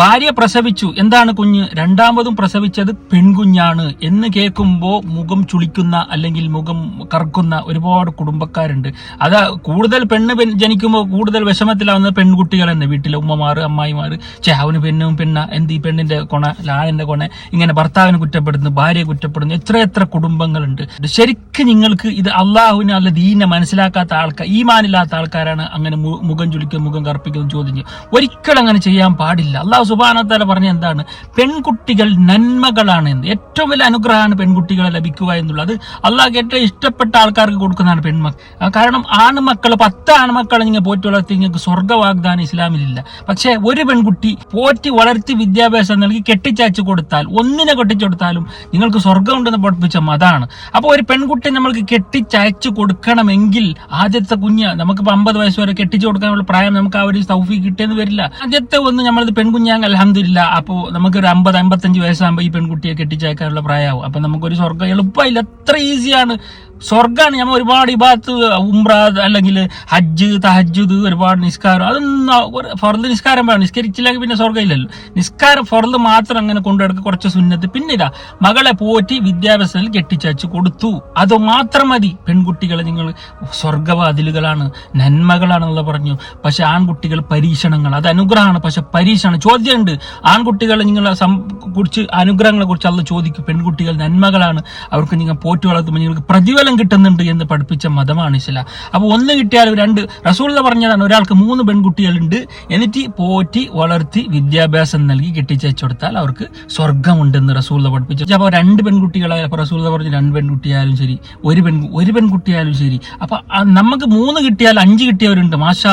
ഭാര്യ പ്രസവിച്ചു. എന്താണ് കുഞ്ഞ്? രണ്ടാമതും പ്രസവിച്ചത് പെൺകുഞ്ഞാണ് എന്ന് കേൾക്കുമ്പോൾ മുഖം ചുളിക്കുന്ന അല്ലെങ്കിൽ മുഖം കറക്കുന്ന ഒരുപാട് കുടുംബക്കാരുണ്ട്. അത് കൂടുതൽ പെണ്ണ് ജനിക്കുമ്പോൾ കൂടുതൽ വിഷമത്തിലാവുന്ന പെൺകുട്ടികൾ തന്നെ വീട്ടിലെ ഉമ്മമാർ അമ്മായിമാർ ചേ അവന് പെണ്ണും പെണ്ണ എന്ത് ഈ പെണ്ണിന്റെ കൊണ ലാണിന്റെ കൊണ ഇങ്ങനെ ഭർത്താവിനെ കുറ്റപ്പെടുന്നു ഭാര്യയെ കുറ്റപ്പെടുന്നു എത്ര എത്ര കുടുംബങ്ങളുണ്ട്. ശരിക്കും നിങ്ങൾക്ക് ഇത് അള്ളാഹുവിനെ അല്ല ദീനെ മനസ്സിലാക്കാത്ത ആൾക്കാർ ഈ മാനില്ലാത്ത ആൾക്കാരാണ് അങ്ങനെ മുഖം ചുളിക്കും മുഖം കറുപ്പിക്കും ചോദിച്ചു. ഒരിക്കലും അങ്ങനെ ചെയ്യാൻ പാടില്ല. അള്ളാഹു സുബാനത്താല പറഞ്ഞ എന്താണ്? പെൺകുട്ടികൾ നന്മകളാണ് എന്ന്. ഏറ്റവും വലിയ അനുഗ്രഹമാണ് പെൺകുട്ടികളെ ലഭിക്കുക എന്നുള്ളത്. അള്ളാഹ് ഏറ്റവും ഇഷ്ടപ്പെട്ട ആൾക്കാർക്ക് കൊടുക്കുന്നതാണ് പെൺമക്കൾ കാരണം ആൺമക്കൾ പത്ത് ആൺമക്കളെ നിങ്ങൾ പോറ്റി വളർത്തി നിങ്ങൾക്ക് സ്വർഗ വാഗ്ദാനം ഇസ്ലാമിലില്ല. പക്ഷേ ഒരു പെൺകുട്ടി പോറ്റി വളർത്തി വിദ്യാഭ്യാസം നൽകി കെട്ടിച്ചയച്ചു കൊടുത്താൽ ഒന്നിനെ കെട്ടിച്ചു കൊടുത്താലും നിങ്ങൾക്ക് സ്വർഗം ഉണ്ടെന്ന് പഠിപ്പിച്ച മതാണ്. അപ്പോൾ ഒരു പെൺകുട്ടി നമ്മൾക്ക് കെട്ടിച്ചയച്ചു കൊടുക്കണമെങ്കിൽ ആദ്യത്തെ കുഞ്ഞ് നമുക്കിപ്പോൾ അമ്പത് വയസ്സ് വരെ കെട്ടിച്ചു കൊടുക്കാനുള്ള പ്രായം നമുക്ക് ആ ഒരു സൗഫി കിട്ടിയെന്ന് വരില്ല. ആദ്യത്തെ ഒന്ന് നമ്മളത് പെൺകുഞ്ഞാങ് അലഹമില്ല അപ്പോൾ നമുക്കൊരു അമ്പത് അമ്പത്തഞ്ച് വയസ്സാകുമ്പോൾ ഈ പെൺകുട്ടിയെ കെട്ടിച്ചേക്കാനുള്ള പ്രായമാവും. അപ്പം നമുക്കൊരു സ്വർഗം എളുപ്പമില്ല എത്ര ഈസിയാണ് സ്വർഗമാണ് നമ്മൾ ഒരുപാട് ഇബാത്ത് ഉംറ അല്ലെങ്കിൽ ഹജ്ജ് തഹജ്ജുദ് ഒരുപാട് നിസ്കാരം. അതൊന്നും ഫർദ് നിസ്കാരം വേണം. നിസ്കരിച്ചില്ലെങ്കിൽ പിന്നെ സ്വർഗമില്ലല്ലോ. നിസ്കാരം ഫർദ് മാത്രം അങ്ങനെ കൊണ്ടുനടക്കുക കുറച്ച് സുന്നത്ത്. പിന്നെ ഇതാ മകളെ പോറ്റി വിദ്യാഭ്യാസത്തിൽ കെട്ടിച്ചയച്ച് കൊടുത്തു. അത് മാത്രം മതി. പെൺകുട്ടികളെ നിങ്ങൾ സ്വർഗവാതിലുകളാണ് നന്മകളാണെന്നുള്ള പറഞ്ഞു. പക്ഷെ ആൺകുട്ടികൾ പരീക്ഷണങ്ങൾ അത് അനുഗ്രഹമാണ്. പക്ഷെ പരീക്ഷണം ചോദ്യമുണ്ട്. ആൺകുട്ടികളെ നിങ്ങൾ കുറിച്ച് അനുഗ്രഹങ്ങളെ കുറിച്ച് അല്ല ചോദിക്കും. പെൺകുട്ടികൾ നന്മകളാണ്. അവർക്ക് നിങ്ങൾ പോറ്റി വളർത്തുമ്പോൾ നിങ്ങൾക്ക് പ്രതിഫലം കിട്ടുന്നുണ്ട് എന്ന് പഠിപ്പിച്ച മതമാണ് ഇസ്ലാം. അപ്പോൾ ഒന്ന് കിട്ടിയാൽ രണ്ട്. റസൂൽ പറഞ്ഞതാണ് ഒരാൾക്ക് മൂന്ന് പെൺകുട്ടികളുണ്ട്. എന്നിട്ട് പോറ്റി വളർത്തി വിദ്യാഭ്യാസം നൽകി കെട്ടിച്ചയച്ചു കൊടുത്താൽ അവർക്ക് സ്വർഗമുണ്ടെന്ന് റസൂൾ പഠിപ്പിച്ചു. അപ്പോൾ രണ്ട് പെൺകുട്ടികളെ റസൂൾ പറഞ്ഞു രണ്ട് പെൺകുട്ടിയായാലും ശരി ഒരു പെൺ ഒരു പെൺകുട്ടിയായാലും ശരി. അപ്പോൾ നമുക്ക് മൂന്ന് കിട്ടിയാൽ അഞ്ച് കിട്ടിയവരുണ്ട്. മാഷാ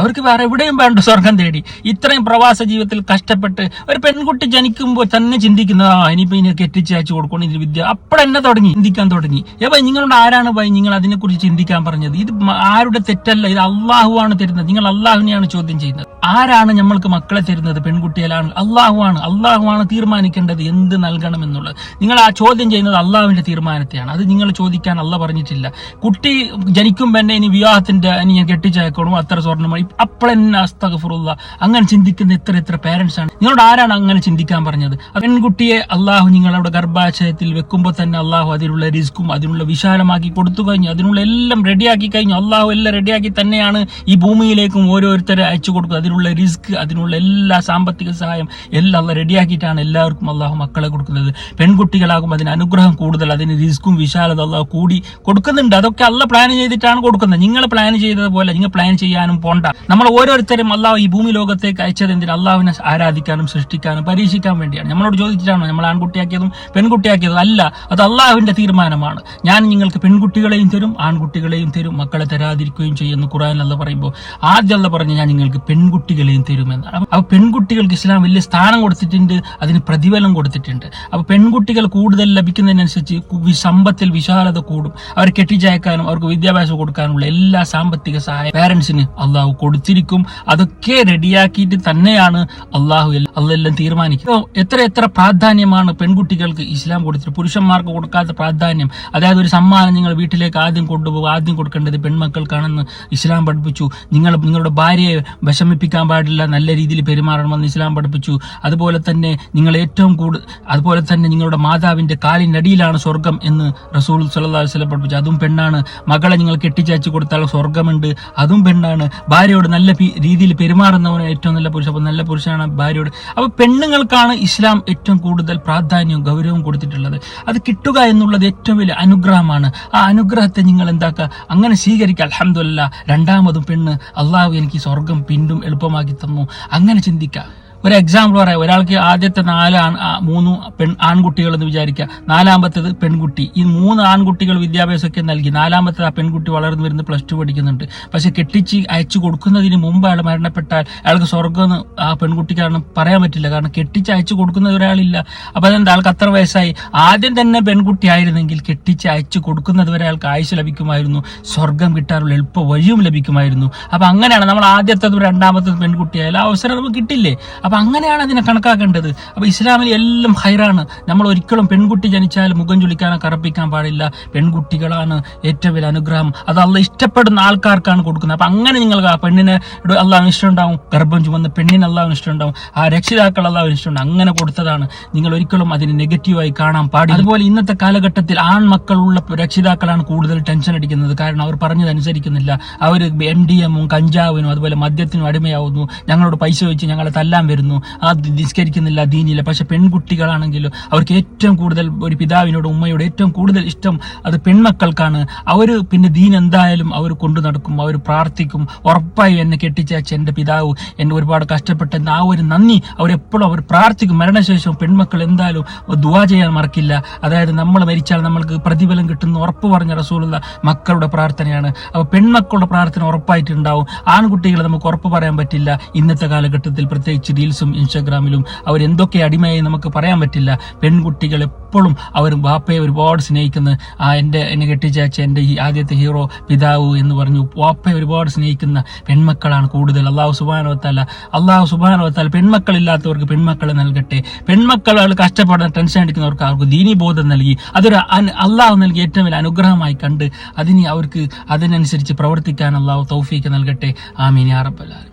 അവർക്ക് വേറെ എവിടെയും വേണ്ട സ്വർഗം തേടി. ഇത്രയും പ്രവാസ ജീവിതത്തിൽ കഷ്ടപ്പെട്ട് ഒരു പെൺകുട്ടി ജനിക്കുമ്പോൾ തന്നെ ചിന്തിക്കുന്നത് ആ ഇനിയിപ്പോ ഇനി കെട്ടിച്ചയച്ചു കൊടുക്കണം ഇതിൽ വിദ്യ അപ്പോഴെന്നെ തുടങ്ങി ചിന്തിക്കാൻ തുടങ്ങി. ഏപ്പ നിങ്ങളോട് ആരാണ് പോയി നിങ്ങൾ അതിനെക്കുറിച്ച് ചിന്തിക്കാൻ പറഞ്ഞത്. ഇത് ആരുടെ തെറ്റല്ല? ഇത് അള്ളാഹുവാണ് തരുന്നത്. നിങ്ങൾ അള്ളാഹുവിനെയാണ് ചോദ്യം ചെയ്യുന്നത്. ആരാണ് നമ്മൾക്ക് മക്കളെ തരുന്നത്? പെൺകുട്ടികളാണ്. അള്ളാഹുവാണ് അള്ളാഹുവാണ് തീരുമാനിക്കേണ്ടത് എന്ത് നൽകണം എന്നുള്ളത് നിങ്ങൾ ആ ചോദ്യം ചെയ്യുന്നത് അള്ളാഹുവിന്റെ തീരുമാനത്തെയാണ്. അത് നിങ്ങൾ ചോദിക്കാൻ അല്ല പറഞ്ഞിട്ടില്ല. കുട്ടി ജനിക്കുമ്പോൾ തന്നെ ഇനി വിവാഹത്തിന്റെ ഇനി ഞാൻ കെട്ടിച്ചയക്കണോ? അത്ര സ്വർണമായി അപ്പോഴെന്നെ അസ്തഗഫുറുള്ള അങ്ങനെ ചിന്തിക്കുന്ന ഇത്ര ഇത്ര പേരൻസ് ആണ്. നിങ്ങളോട് ആരാണ് അങ്ങനെ ചിന്തിക്കാൻ പറഞ്ഞത്? പെൺകുട്ടിയെ അള്ളാഹു നിങ്ങളുടെ ഗർഭാശയത്തിൽ വെക്കുമ്പോൾ തന്നെ അള്ളാഹു അതിലുള്ള റിസ്ക്കും അതിനുള്ള വിശാലമാക്കി കൊടുത്തു കഴിഞ്ഞു. അതിനുള്ള എല്ലാം റെഡിയാക്കി കഴിഞ്ഞു. അള്ളാഹു എല്ലാം റെഡിയാക്കി തന്നെയാണ് ഈ ഭൂമിയിലേക്കും ഓരോരുത്തരെ അയച്ചു കൊടുക്കുക അതിനുള്ള റിസ്ക് അതിനുള്ള എല്ലാ സാമ്പത്തിക സഹായം എല്ലാം റെഡിയാക്കിയിട്ടാണ് എല്ലാവർക്കും അള്ളാഹു മക്കളെ കൊടുക്കുന്നത്. പെൺകുട്ടികളാകും അതിന് അനുഗ്രഹം കൂടുതൽ അതിന് റിസ്ക്കും വിശാലത അള്ളാഹു കൂടി കൊടുക്കുന്നുണ്ട്. അതൊക്കെ അല്ല പ്ലാൻ ചെയ്തിട്ടാണ് കൊടുക്കുന്നത്. നിങ്ങൾ പ്ലാൻ ചെയ്തതുപോലെ നിങ്ങൾ പ്ലാൻ ചെയ്യാനും പോണ്ട. നമ്മൾ ഓരോരുത്തരും അള്ളാഹു ഈ ഭൂമി ലോകത്തേക്ക് അയച്ചത് എന്തിനാ? അള്ളാഹുവിനെ ആരാധിക്കാനും സൃഷ്ടിക്കാനും പരീക്ഷിക്കാൻ വേണ്ടിയാണ്. നമ്മളോട് ചോദിച്ചിട്ടാണോ? നമ്മൾ ആൺകുട്ടിയാക്കിയതും പെൺകുട്ടിയാക്കിയതും അല്ല. അത് അള്ളാഹുവിന്റെ തീരുമാനമാണ്. ഞാൻ നിങ്ങൾക്ക് പെൺകുട്ടികളെയും തരും ആൺകുട്ടികളെയും തരും മക്കളെ തരാതിരിക്കുകയും ചെയ്യുന്നു. ഖുറാൻ അല്ല പറയുമ്പോൾ ആദ്യം അല്ല പറഞ്ഞ് ഞാൻ നിങ്ങൾക്ക് പെൺകുട്ടികളെയും തരുമെന്ന്. അപ്പൊ പെൺകുട്ടികൾക്ക് ഇസ്ലാം വലിയ സ്ഥാനം കൊടുത്തിട്ടുണ്ട് അതിന് പ്രതിഫലം കൊടുത്തിട്ടുണ്ട്. അപ്പൊ പെൺകുട്ടികൾ കൂടുതൽ ലഭിക്കുന്നതിനനുസരിച്ച് സമ്പത്തിൽ വിശാലത കൂടും. അവർ കെട്ടിച്ചയക്കാനും അവർക്ക് വിദ്യാഭ്യാസം കൊടുക്കാനുള്ള എല്ലാ സാമ്പത്തിക സഹായം പാരൻസിന് അള്ളാഹു കൊടുത്തിരിക്കും. അതൊക്കെ റെഡിയാക്കിയിട്ട് തന്നെയാണ് അള്ളാഹു അതെല്ലാം തീരുമാനിക്കുന്നത്. എത്ര എത്ര പ്രാധാന്യമാണ് പെൺകുട്ടികൾക്ക് ഇസ്ലാം കൊടുത്തിട്ട് പുരുഷന്മാർക്ക് കൊടുക്കാത്ത പ്രാധാന്യം. അതായത് ഒരു സമ്മാനം നിങ്ങൾ വീട്ടിലേക്ക് ആദ്യം കൊണ്ടുപോകും ആദ്യം കൊടുക്കേണ്ടത് പെൺമക്കൾക്കാണെന്ന് ഇസ്ലാം പഠിപ്പിച്ചു. നിങ്ങൾ നിങ്ങളുടെ ഭാര്യയെ വിഷമിപ്പിക്കാൻ പാടില്ല നല്ല രീതിയിൽ പെരുമാറണമെന്ന് ഇസ്ലാം പഠിപ്പിച്ചു. അതുപോലെ തന്നെ നിങ്ങൾ ഏറ്റവും കൂടുതൽ അതുപോലെ തന്നെ നിങ്ങളുടെ മാതാവിന്റെ കാലിനടിയിലാണ് സ്വർഗം എന്ന് റസൂൽ സല്ലാ വസല്ലം പഠിപ്പിച്ചു. അതും പെണ്ണാണ്. മകളെ നിങ്ങൾ കെട്ടിച്ചയച്ച് കൊടുത്താൽ സ്വർഗമുണ്ട് അതും പെണ്ണാണ്. ഭാര്യയോട് നല്ല രീതിയിൽ പെരുമാറുന്നവന് ഏറ്റവും നല്ല പുരുഷൻ അപ്പോൾ നല്ല പുരുഷനാണ് ഭാര്യയോട്. അപ്പോൾ പെണ്ണുങ്ങൾക്കാണ് ഇസ്ലാം ഏറ്റവും കൂടുതൽ പ്രാധാന്യവും ഗൗരവവും കൊടുത്തിട്ടുള്ളത്. അത് കിട്ടുക എന്നുള്ളത് ഏറ്റവും വലിയ അനുഗ്രഹമാണ്. ആ അനുഗ്രഹത്തെ നിങ്ങൾ എന്താക്കുക? അങ്ങനെ സ്വീകരിക്കുക. അലഹമില്ല രണ്ടാമതും പെണ്ണ്. അള്ളാഹു എനിക്ക് സ്വർഗം പിന്നും എളുപ്പമാക്കി തന്നു. അങ്ങനെ ചിന്തിക്കുക. ഒരു എക്സാമ്പിൾ പറയാം. ഒരാൾക്ക് ആദ്യത്തെ നാല് മൂന്ന് പെൺ ആൺകുട്ടികൾ എന്ന് വിചാരിക്കുക. നാലാമത്തേത് പെൺകുട്ടി. ഈ മൂന്ന് ആൺകുട്ടികൾ വിദ്യാഭ്യാസമൊക്കെ നൽകി നാലാമത്തേത് ആ പെൺകുട്ടി വളർന്നു വരുന്ന പ്ലസ് ടു പഠിക്കുന്നുണ്ട്. പക്ഷെ കെട്ടിച്ച് അയച്ചു കൊടുക്കുന്നതിന് മുമ്പ് അയാൾ മരണപ്പെട്ടാൽ അയാൾക്ക് സ്വർഗം ആ പെൺകുട്ടിക്ക് കാരണം പറയാൻ പറ്റില്ല. കാരണം കെട്ടിച്ച് അയച്ചു കൊടുക്കുന്ന ഒരാളില്ല. അപ്പൊ അതെന്താ? ആൾക്ക് അത്ര വയസ്സായി. ആദ്യം തന്നെ പെൺകുട്ടി ആയിരുന്നെങ്കിൽ കെട്ടിച്ച് അയച്ചു കൊടുക്കുന്നത് വരെ അയാൾക്ക് ആയുസ് ലഭിക്കുമായിരുന്നു. സ്വർഗം കിട്ടാനുള്ള എളുപ്പ വഴിയും ലഭിക്കുമായിരുന്നു. അപ്പൊ അങ്ങനെയാണ് നമ്മൾ ആദ്യത്തെ രണ്ടാമത്തെ പെൺകുട്ടിയായാലും ആ അവസരം നമുക്ക് കിട്ടില്ലേ? അപ്പൊ അങ്ങനെയാണ് അതിനെ കണക്കാക്കേണ്ടത്. അപ്പൊ ഇസ്ലാമിൽ എല്ലാം ഹൈറാണ്. നമ്മൾ ഒരിക്കലും പെൺകുട്ടി ജനിച്ചാൽ മുഖം ചുളിക്കാനോ കറപ്പിക്കാൻ പാടില്ല. പെൺകുട്ടികളാണ് ഏറ്റവും വലിയ അനുഗ്രഹം. അത് അല്ല ഇഷ്ടപ്പെടുന്ന ആൾക്കാർക്കാണ് കൊടുക്കുന്നത്. അപ്പൊ അങ്ങനെ നിങ്ങൾ ആ പെണ്ണിനെ അള്ളാഹ് ഇഷ്ടമുണ്ടാവും. ഗർഭം ചുമന്ന് പെണ്ണിന് അള്ളാഹ് ഇഷ്ടമുണ്ടാവും. ആ രക്ഷിതാക്കൾ അള്ളാഹ് ഇഷ്ടമുണ്ട്. അങ്ങനെ കൊടുത്തതാണ്. നിങ്ങൾ ഒരിക്കലും അതിനെ നെഗറ്റീവായി കാണാൻ പാടില്ല. അതുപോലെ ഇന്നത്തെ കാലഘട്ടത്തിൽ ആൺമക്കളുള്ള രക്ഷിതാക്കളാണ് കൂടുതൽ ടെൻഷൻ അടിക്കുന്നത്. കാരണം അവർ പറഞ്ഞതനുസരിക്കുന്നില്ല. അവർ എം ഡി എമ്മും കഞ്ചാവിനും അതുപോലെ മദ്യത്തിനും അടിമയാവുന്നു. ഞങ്ങളോട് പൈസ വെച്ച് ഞങ്ങളെ തല്ലാൻ വരുന്നു. ആ നിസ്കരിക്കുന്നില്ല ദീനില്ല പക്ഷെ പെൺകുട്ടികളാണെങ്കിലും അവർക്ക് ഏറ്റവും കൂടുതൽ ഒരു പിതാവിനോട് ഉമ്മയോട് ഏറ്റവും കൂടുതൽ ഇഷ്ടം അത് പെൺമക്കൾക്കാണ്. അവർ പിന്നെ ദീൻ എന്തായാലും അവർ കൊണ്ടു നടക്കും അവർ പ്രാർത്ഥിക്കും. ഉറപ്പായും എന്നെ കെട്ടിച്ചേച്ച എന്റെ പിതാവ് എന്നെ ഒരുപാട് കഷ്ടപ്പെട്ടെന്ന് ആ ഒരു നന്ദി അവരെപ്പോഴും അവർ പ്രാർത്ഥിക്കും. മരണശേഷം പെൺമക്കൾ എന്തായാലും ദുവാ ചെയ്യാൻ മറക്കില്ല. അതായത് നമ്മൾ മരിച്ചാൽ നമ്മൾക്ക് പ്രതിഫലം കിട്ടുന്ന ഉറപ്പ് പറഞ്ഞ റസൂലുള്ള മക്കളുടെ പ്രാർത്ഥനയാണ്. അപ്പോൾ പെൺമക്കളുടെ പ്രാർത്ഥന ഉറപ്പായിട്ടുണ്ടാവും. ആൺകുട്ടികളെ നമുക്ക് ഉറപ്പ് പറയാൻ പറ്റില്ല. ഇന്നത്തെ കാലഘട്ടത്തിൽ പ്രത്യേകിച്ച് റീൽസും ഇൻസ്റ്റാഗ്രാമിലും അവരെന്തൊക്കെ അടിമയായി നമുക്ക് പറയാൻ പറ്റില്ല. പെൺകുട്ടികൾ എപ്പോഴും അവർ വാപ്പയെ ഒരുപാട് സ്നേഹിക്കുന്ന. ആ എന്റെ എന്നെ കെട്ടിച്ചാച്ച എന്റെ ഈ ആദ്യത്തെ ഹീറോ പിതാവ് എന്ന് പറഞ്ഞു വാപ്പയെ ഒരുപാട് സ്നേഹിക്കുന്ന പെൺമക്കളാണ് കൂടുതൽ. അള്ളാഹു സുബാനവത്തല്ല അള്ളാഹു സുബാനവത്താൽ പെൺമക്കളില്ലാത്തവർക്ക് പെൺമക്കളെ നൽകട്ടെ. പെൺമക്കൾ കഷ്ടപ്പെടുന്ന ടെൻഷൻ അടിക്കുന്നവർക്ക് അവർക്ക് ദീനി ബോധം നൽകി. അതൊരു അള്ളാഹു നൽകിയ ഏറ്റവും വലിയ അനുഗ്രഹമായി കണ്ട് അതിന് അവർക്ക് അതിനനുസരിച്ച് പ്രവർത്തിക്കാൻ അള്ളാഹു തൗഫീക്ക് നൽകട്ടെ. ആമീൻ ആലമീൻ.